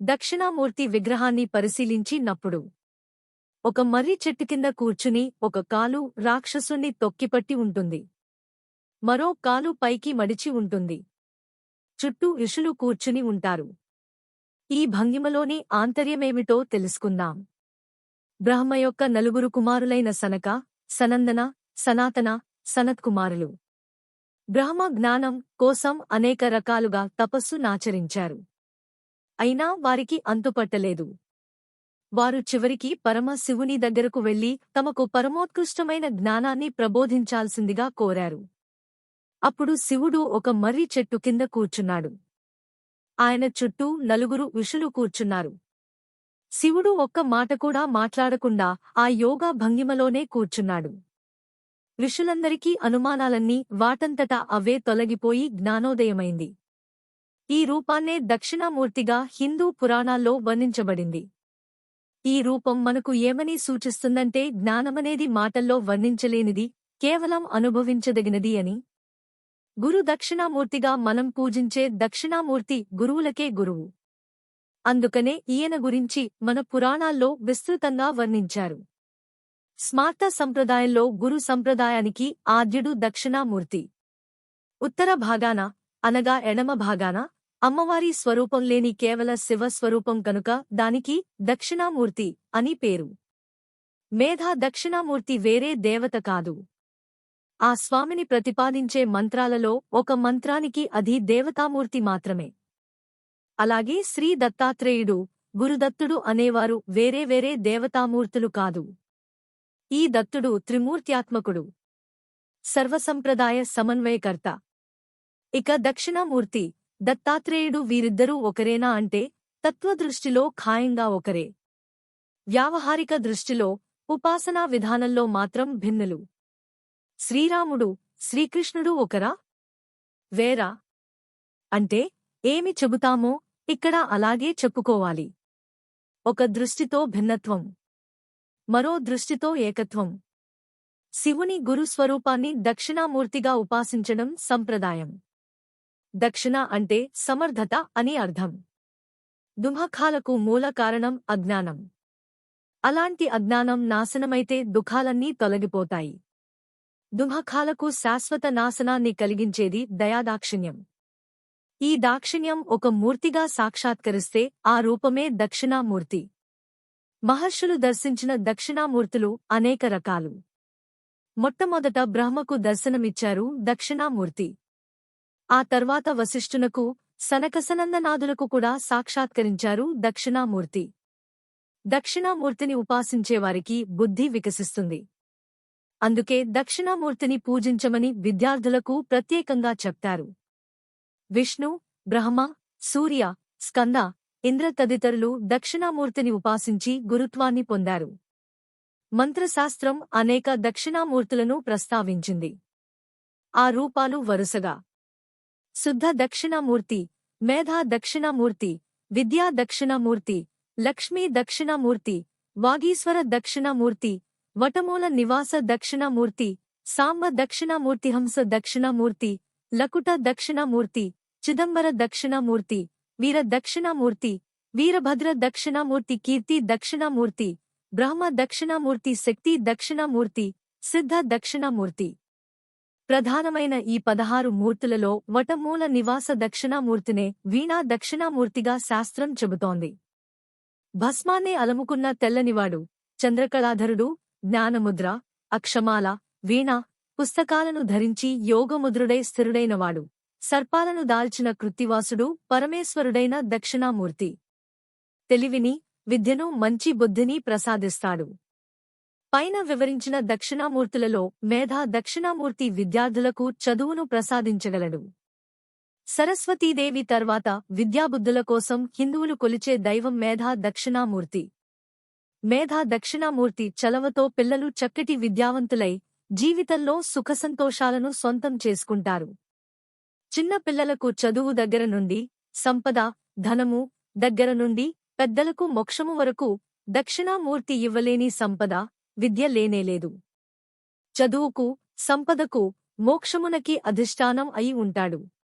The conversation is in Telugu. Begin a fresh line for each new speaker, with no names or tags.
దక్షిణామూర్తి విగ్రహాన్ని పరిశీలించి నప్పుడు ఒక మర్రి చెట్టు కింద కూర్చుని ఒక కాలు రాక్షసుణ్ణి తొక్కిపట్టి ఉంటుంది. మరో కాలు పైకి మడిచి ఉంటుంది. చుట్టూ ఋషులు కూర్చుని ఉంటారు. ఈ భంగిమలోని ఆంతర్యమేమిటో తెలుసుకుందాం. బ్రహ్మ యొక్క నలుగురు కుమారులైన సనక సనందన సనాతన సనత్కుమారులు. బ్రహ్మ జ్ఞానం కోసం అనేక రకాలుగా తపస్సు నాచరించారు అయినా వారికి అంతుపట్టలేదు వారు చివరికి పరమ శివుని దగ్గరకు వెళ్ళి తమకు పరమోత్కృష్టమైన జ్ఞానాన్ని ప్రబోధించాల్సిందిగా కోరారు. అప్పుడు శివుడు ఒక మర్రి చెట్టు కింద కూర్చున్నాడు. ఆయన చుట్టూ నలుగురు ఋషులు కూర్చున్నారు. శివుడు ఒక్క మాట కూడా మాట్లాడకుండా ఆ యోగా భంగిమలోనే కూర్చున్నాడు. ఋషులందరికీ అనుమానాలన్నీ వాటంతటా అవే తొలగిపోయి జ్ఞానోదయమైంది. ఈ రూపాన్నే దక్షిణామూర్తిగా హిందూ పురాణాల్లో వర్ణించబడింది. ఈ రూపం మనకు ఏమని సూచిస్తుందంటే జ్ఞానమనేది మాటల్లో వర్ణించలేనిది కేవలం అనుభవించదగినది అని. గురు దక్షిణామూర్తిగా మనం పూజించే దక్షిణామూర్తి గురువులకే గురువు. అందుకనే ఈయన గురించి మన పురాణాల్లో విస్తృతంగా వర్ణించారు. స్మార్త సంప్రదాయంలో గురు సంప్రదాయానికి ఆద్యుడు దక్షిణామూర్తి. ఉత్తర భాగాన అనగా ఎడమ భాగాన అమ్మవారి స్వరూపం లేని కేవల శివ స్వరూపం కనుక దానికి దక్షిణామూర్తి అని పేరు. మేధా దక్షిణామూర్తి వేరే దేవత కాదు. ఆ స్వామిని ప్రతిపాదించే మంత్రాలలో ఒక మంత్రానికి అది దేవతామూర్తి మాత్రమే. అలాగే శ్రీ దత్తాత్రేయుడు గురుదత్తుడు అనేవారు వేరే వేరే దేవతామూర్తులు కాదు. ఈ దత్తుడు త్రిమూర్త్యాత్మకుడు. సర్వసంప్రదాయ సమన్వయకర్త. ఇక దక్షిణామూర్తి దత్తాత్రేయుడు వీరిద్దరూ ఒకరేనా అంటే తత్వదృష్టిలో ఖాయంగా ఒకరే. వ్యావహారిక దృష్టిలో ఉపాసనా విధానంలో మాత్రం భిన్నులు. శ్రీరాముడు శ్రీకృష్ణుడు ఒకరా? వేరా? అంటే ఏమి చెబుతామో ఇక్కడ అలాగే చెప్పుకోవాలి. ఒక దృష్టితో భిన్నత్వం. మరో దృష్టితో ఏకత్వం. శివుని గురుస్వరూపాన్ని దక్షిణామూర్తిగా ఉపాసించడం సంప్రదాయం. దక్షిణ అంటే సమర్థత అని అర్థం. దుమఖాలకు మూల కారణం అజ్ఞానం. అలాంటి అజ్ఞానం నాశనమైతే దుఃఖాలన్నీ తొలగిపోతాయి. దుమఖాలకు శాశ్వత నాశనాన్ని కలిగించేది దయాదాక్షిణ్యం. ఈ దాక్షిణ్యం ఒక మూర్తిగా సాక్షాత్కరిస్తే ఆ రూపమే దక్షిణామూర్తి. మహర్షులు దర్శించిన దక్షిణామూర్తులు అనేక రకాలు. మొట్టమొదట బ్రహ్మకు దర్శనమిచ్చారు దక్షిణామూర్తి. ఆ తర్వాత వశిష్ఠునకు సనకసనందనాథులకు కూడా సాక్షాత్కరించారు దక్షిణామూర్తి. దక్షిణామూర్తిని ఉపాసించేవారికి బుద్ధి వికసిస్తుంది. అందుకే దక్షిణామూర్తిని పూజించమని విద్యార్థులకు ప్రత్యేకంగా చెప్తారు. విష్ణు బ్రహ్మ సూర్య స్కంద ఇంద్ర తదితరులు దక్షిణామూర్తిని ఉపాసించి గురుత్వాన్ని పొందారు. మంత్రశాస్త్రం అనేక దక్షిణామూర్తులను ప్రస్తావించింది. ఆ రూపాలు వరుసగా శుద్ధ దక్షిణామూర్తి మేధా దక్షిణామూర్తి విద్యా దక్షిణామూర్తి లక్ష్మీ దక్షిణామూర్తి వాగీశ్వర దక్షిణామూర్తి వటమూల నివాస దక్షిణామూర్తి సాంబ దక్షిణామూర్తి హంస దక్షిణామూర్తి లకుట దక్షిణామూర్తి చిదంబర దక్షిణామూర్తి వీర దక్షిణామూర్తి వీరభద్ర దక్షిణామూర్తి కీర్తి దక్షిణామూర్తి బ్రహ్మ దక్షిణామూర్తి శక్తి దక్షిణామూర్తి సిద్ధ దక్షిణామూర్తి ప్రధానమైన ఈ పదహారు మూర్తులలో వటమూల నివాస దక్షిణామూర్తినే వీణా దక్షిణామూర్తిగా శాస్త్రం చెబుతోంది. భస్మాన్నే అలముకున్న తెల్లనివాడు చంద్రకళాధరుడు జ్ఞానముద్ర అక్షమాల వీణ పుస్తకాలను ధరించి యోగముద్రుడై స్థిరుడైనవాడు సర్పాలను దాల్చిన కృత్తివాసుడు పరమేశ్వరుడైన దక్షిణామూర్తి. తెలివిని విద్యను మంచి బుద్ధిని ప్రసాదిస్తాడు. పైన వివరించిన దక్షిణామూర్తులలో మేధా దక్షిణామూర్తి విద్యార్థులకు చదువును ప్రసాదించగలడు. సరస్వతీదేవి తర్వాత విద్యాబుద్ధుల కోసం హిందువులు కొలిచే దైవం మేధా దక్షిణామూర్తి. మేధా దక్షిణామూర్తి చలవతో పిల్లలు చక్కటి విద్యావంతులై జీవితంలో సుఖసంతోషాలను సొంతం చేసుకుంటారు. చిన్న పిల్లలకు చదువు దగ్గర నుండి సంపద ధనము దగ్గర నుండి పెద్దలకు మోక్షము వరకు దక్షిణామూర్తి ఇవ్వలేని సంపద విద్య లేనేలేదు. చదువుకు సంపదకు మోక్షమునకి అధిష్టానం అయి ఉంటాడు.